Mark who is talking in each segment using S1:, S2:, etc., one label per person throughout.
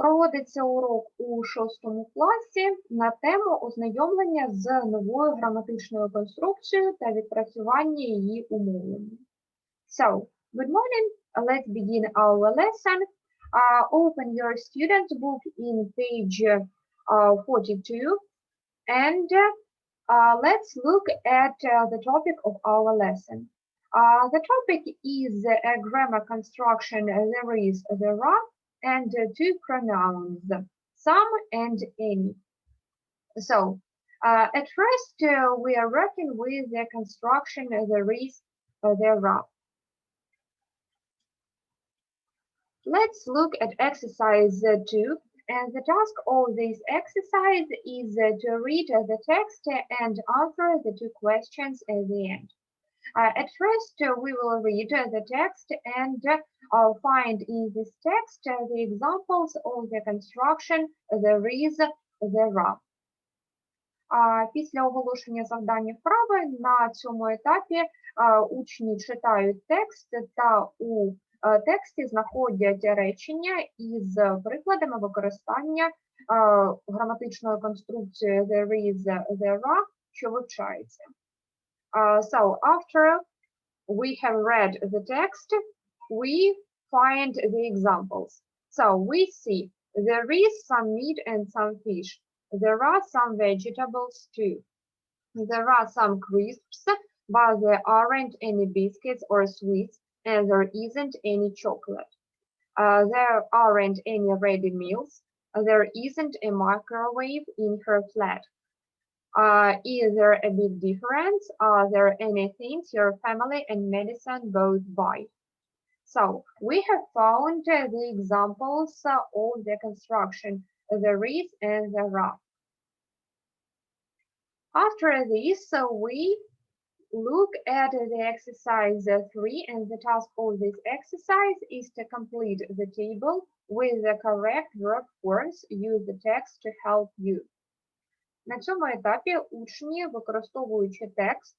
S1: Проводиться урок у шостому класі на тему ознайомлення з новою граматичною конструкцією та відпрацювання її умовлення. So, good morning. Let's begin our lesson. Uh, open your student book in page uh, 42 and uh, let's look at uh, the topic of our lesson. Uh, the topic is a grammar construction there is, there are, and two pronouns, some and any. So, uh, at first, uh, we are working with the construction uh, there is, uh, there are. Let's look at exercise 2. And the task of this exercise is uh, to read the text and answer the two questions at the end. Uh, at first, uh, we will read uh, the text and find in this text the examples of the construction there is, there are. Після оголошення завдання вправи на цьому етапі учні читають текст та у тексті знаходять речення із прикладами використання граматичної конструкції there is, there are, що вивчається. Uh, so after we have read the text, we find the examples. So we see there is some meat and some fish. There are some vegetables too. There are some crisps, but there aren't any biscuits or sweets, and there isn't any chocolate. Uh, there aren't any ready meals. There isn't a microwave in her flat. Uh, is there a big difference? Are there any things your family and medicine both buy? So we have found uh, the examples uh, of the construction, the is and there are. After this, uh, we look at the exercise uh, 3 and the task of this exercise is to complete the table with the correct verb forms. Use the text to help you. На цьому етапі учні, використовуючи текст,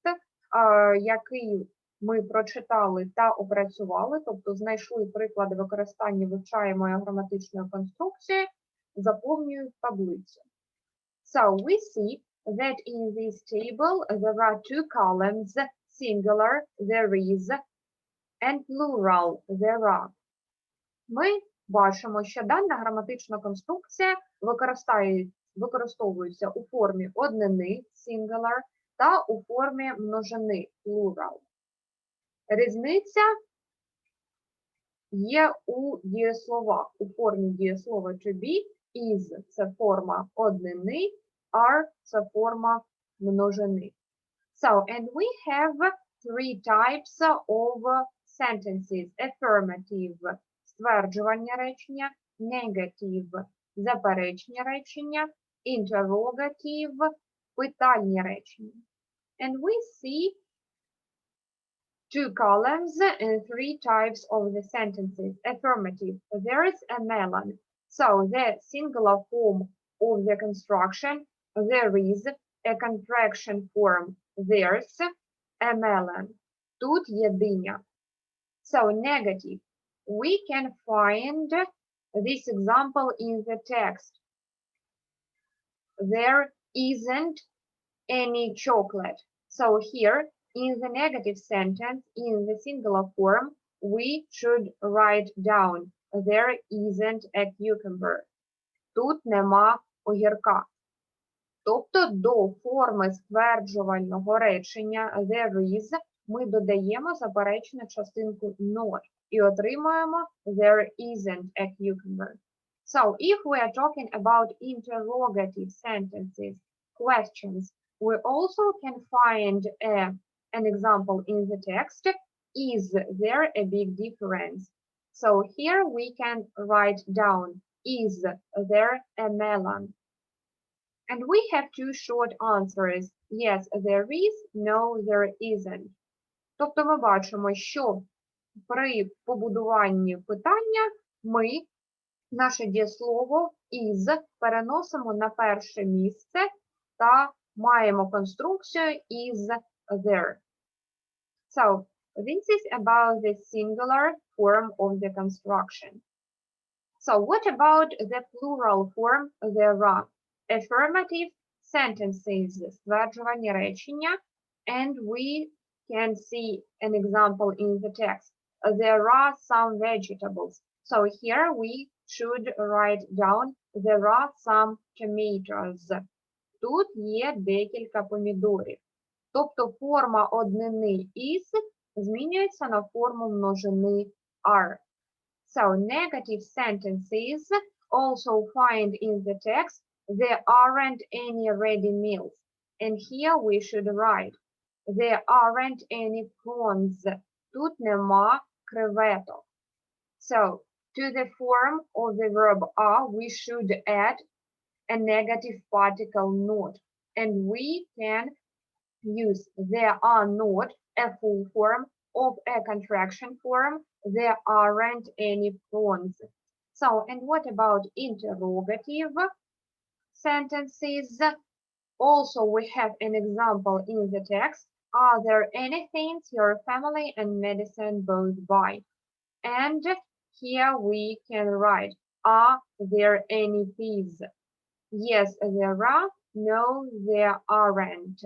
S1: який ми прочитали та опрацювали, тобто знайшли приклади використання вивчаємої граматичної конструкції, заповнюють таблицю. So we see that in this table there are two columns, singular, there is, and plural, there are. Ми бачимо, що дана граматична конструкція використає використовуються у формі однини singular та у формі множини plural. Різниця є у дієсловах. У формі дієслова to be, is – це форма однини, are – це форма множини. So, and we have three types of sentences. Affirmative – стверджування речення, negative – заперечення речення, interrogative – питальні речення. And we see two columns and three types of the sentences. Affirmative, there is a melon. So the singular form of the construction, there is a contraction form, there's a melon. Тут є диня. So negative, we can find this example in the text. There isn't any chocolate. So here in the negative sentence, in the singular form, we should write down there isn't a cucumber. Тут нема огірка. Тобто до форми стверджувального речення there is ми додаємо заперечну частинку not і отримаємо there isn't a cucumber. So if we are talking about interrogative sentences, questions, we also can find a an example in the text, is there a big difference? So here we can write down, is there a melon? And we have two short answers, yes, there is, no, there isn't. Тобто ми бачимо, що при побудуванні питання ми наше дієслово is переносимо на перше місце та маємо конструкцію is there. So this is about the singular form of the construction. So what about the plural form there are? Affirmative sentences, стверджувальні речення, and we can see an example in the text. There are some vegetables. So here we should write down there are some tomatoes. Тут є декілька помідорів. Тобто форма однини is змінюється на форму множини are. So negative sentences also find in the text there aren't any ready meals. And here we should write there aren't any prawns. Тут нема креветок. So to the form of the verb are we should add a negative particle not. And we can use there are not a full form of a contraction form. There aren't any prawns. So, and what about interrogative sentences? Also, we have an example in the text. Are there any things your family and medicine both buy? And here we can write, are there any peas? Yes, there are. No, there aren't.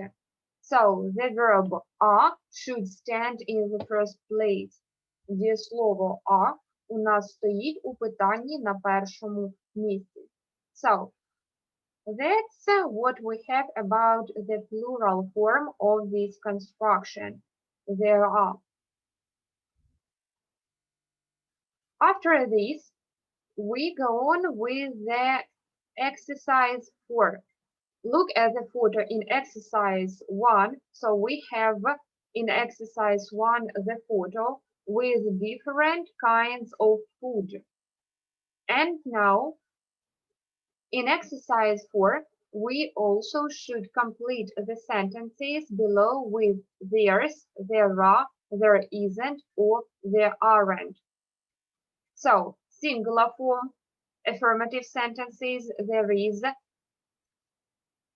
S1: So the verb are should stand in the first place. Дієслово are у нас стоїть у питанні на першому місці. So that's what we have about the plural form of this construction. There are. After this, we go on with the exercise 4. Look at the photo in exercise 1. So we have in exercise 1 the photo with different kinds of food. And now in exercise 4, we also should complete the sentences below with there's, there are, there isn't, or there aren't. So, singular form, affirmative sentences, there is,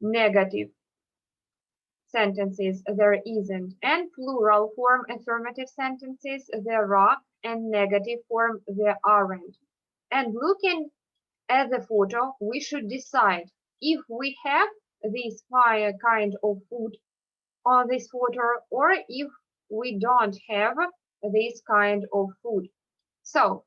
S1: negative sentences, there isn't, and plural form, affirmative sentences, there are, and negative form, there aren't. And looking at the photo, we should decide if we have this fire kind of food on this photo or if we don't have this kind of food. So,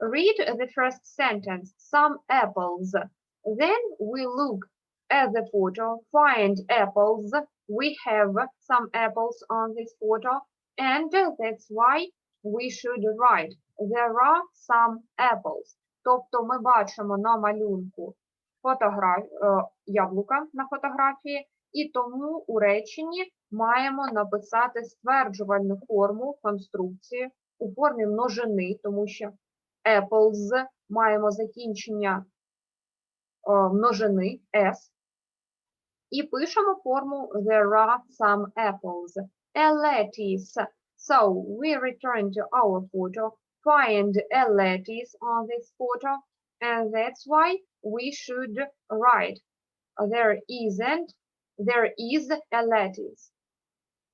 S1: read the first sentence, some apples. Then we look at the photo, find apples. We have some apples on this photo and that's why we should write there are some apples. Тобто ми бачимо на малюнку фотограф... яблука на фотографії, і тому у реченні маємо написати стверджувальну форму конструкції у формі множини, тому що apples маємо закінчення множини S. І пишемо форму there are some apples. A lettuce. So we return to our photo find a lattice on this photo and that's why we should write there isn't there is a lettuce.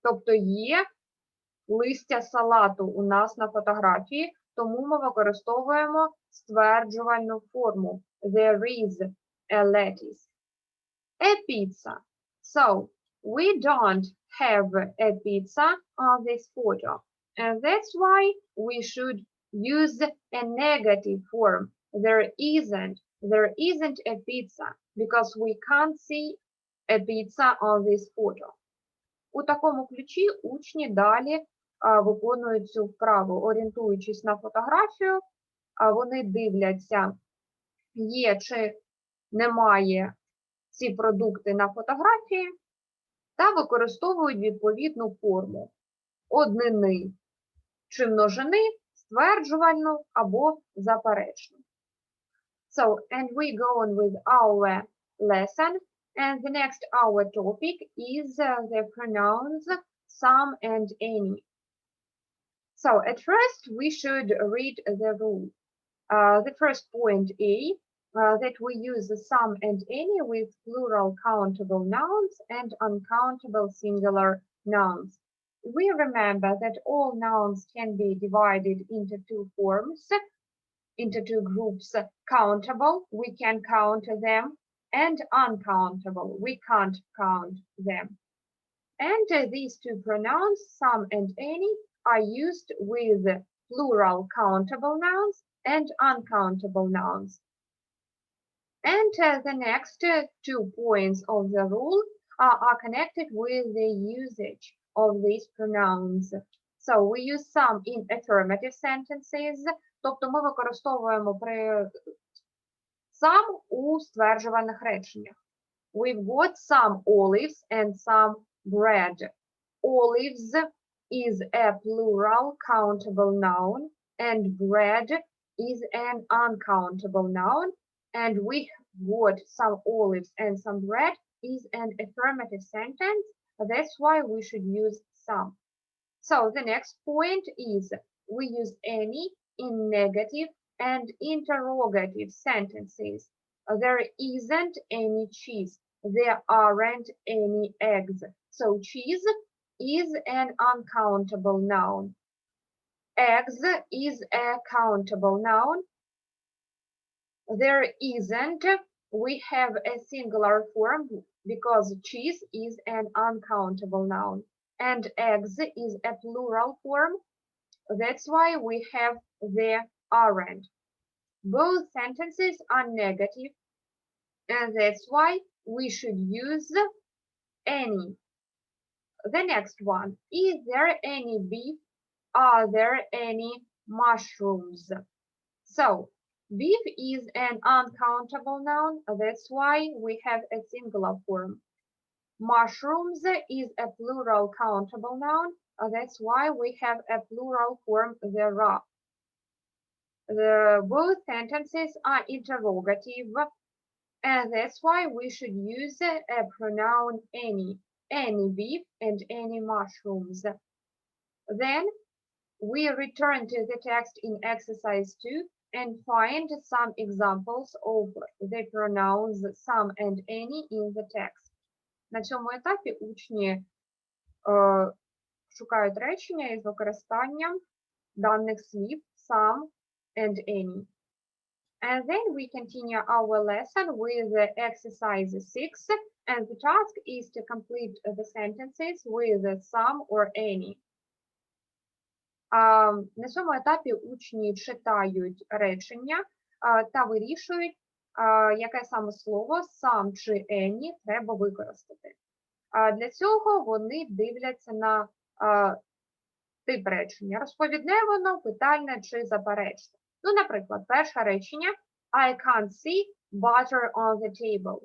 S1: Тобто є листя салату у нас на фотографії, тому ми використовуємо стверджувальну форму there is a lettuce. A pizza. So we don't have a pizza on this photo. And that's why we should use a negative form. There isn't. There isn't a pizza because we can't see a pizza on this photo. У такому ключі учні далі а, виконують цю вправу, орієнтуючись на фотографію, вони дивляться, є чи немає ці продукти на фотографії, та використовують відповідну форму однини чи множини стверджувальну або заперечну. So, and we go on with our lesson. And the next our topic is uh, the pronouns some and any. So at first we should read the rule. Uh, the first point A, uh, that we use the some and any with plural countable nouns and uncountable singular nouns we remember that all nouns can be divided into two forms, into two groups. Countable, we can count them, and uncountable, we can't count them. And uh, these two pronouns, some and any, are used with plural countable nouns and uncountable nouns. And uh, the next uh, two points of the rule uh, are connected with the usage of these pronouns. So we use some in affirmative sentences, тобто ми використовуємо при some у стверджувальних реченнях. We've got some olives and some bread. Olives is a plural countable noun and bread is an uncountable noun and we got some olives and some bread is an affirmative sentence. That's why we should use some. So the next point is we use any in negative and interrogative sentences. There isn't any cheese. There aren't any eggs. So cheese is an uncountable noun. Eggs is a countable noun. There isn't. We have a singular form because cheese is an uncountable noun. And eggs is a plural form. That's why we have the aren't. Both sentences are negative, and that's why we should use any. The next one, is there any beef? Are there any mushrooms? So, beef is an uncountable noun, that's why we have a singular form. Mushrooms is a plural countable noun, that's why we have a plural form thereof. The both sentences are interrogative, and that's why we should use a pronoun any, any beef and any mushrooms. Then we return to the text in exercise 2 and find some examples of the pronouns some and any in the text. На цьому етапі учні е, шукають речення із використанням даних слів some and any. And then we continue our lesson with exercise 6 and the task is to complete the sentences with some or any. На цьому етапі учні читають речення та вирішують, яке саме слово сам чи any треба використати. Для цього вони дивляться на тип речення. Розповідне воно, питальне чи заперечне. Ну, наприклад, перше речення I can't see butter on the table.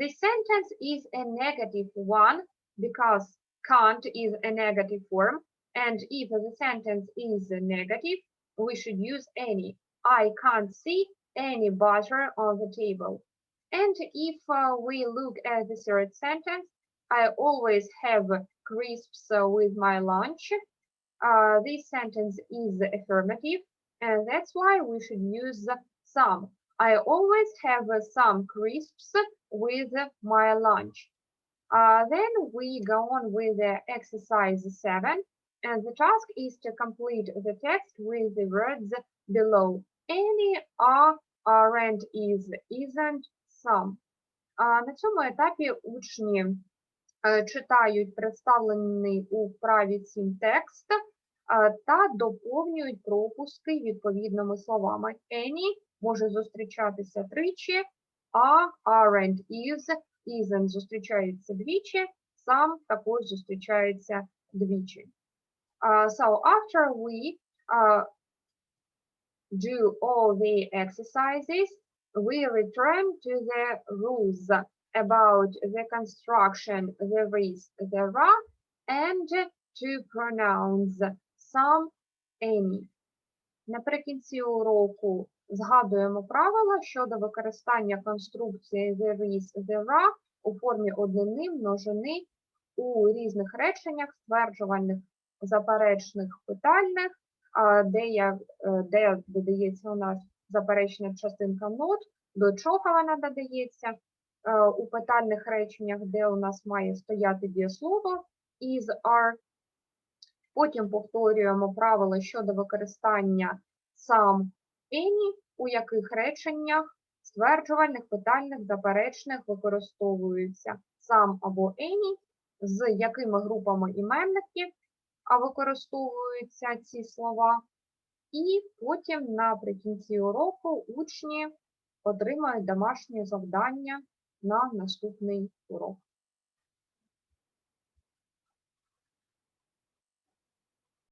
S1: This sentence is a negative one because can't is a negative form. And if the sentence is negative, we should use any. I can't see any butter on the table. And if uh, we look at the third sentence, I always have crisps uh, with my lunch. Uh, this sentence is affirmative and that's why we should use some. I always have uh, some crisps with my lunch. Uh, then we go on with the exercise 7 and the task is to complete the text with the words below. Any are, aren't, is, isn't, some. А на цьому етапі учні е, читають представлений у вправі 7 текст а, та доповнюють пропуски відповідними словами. Any може зустрічатися тричі, are, aren't, is, isn't зустрічається двічі, some також зустрічається двічі. Uh, so after we uh, do all the exercises, we return to the rules about the construction, the is, there are, and to pronouns some, any. Наприкінці уроку згадуємо правила щодо використання конструкції there is, there are у формі однини, множини у різних реченнях, стверджувальних, заперечних, питальних, де, я, де додається у нас заперечна частинка not, до чого вона додається, у питальних реченнях, де у нас має стояти дієслово is, are, Потім повторюємо правила щодо використання some any, у яких реченнях стверджувальних, питальних, заперечних використовуються сам або any, з якими групами іменників використовуються ці слова. І потім наприкінці уроку учні отримають домашнє завдання на наступний урок.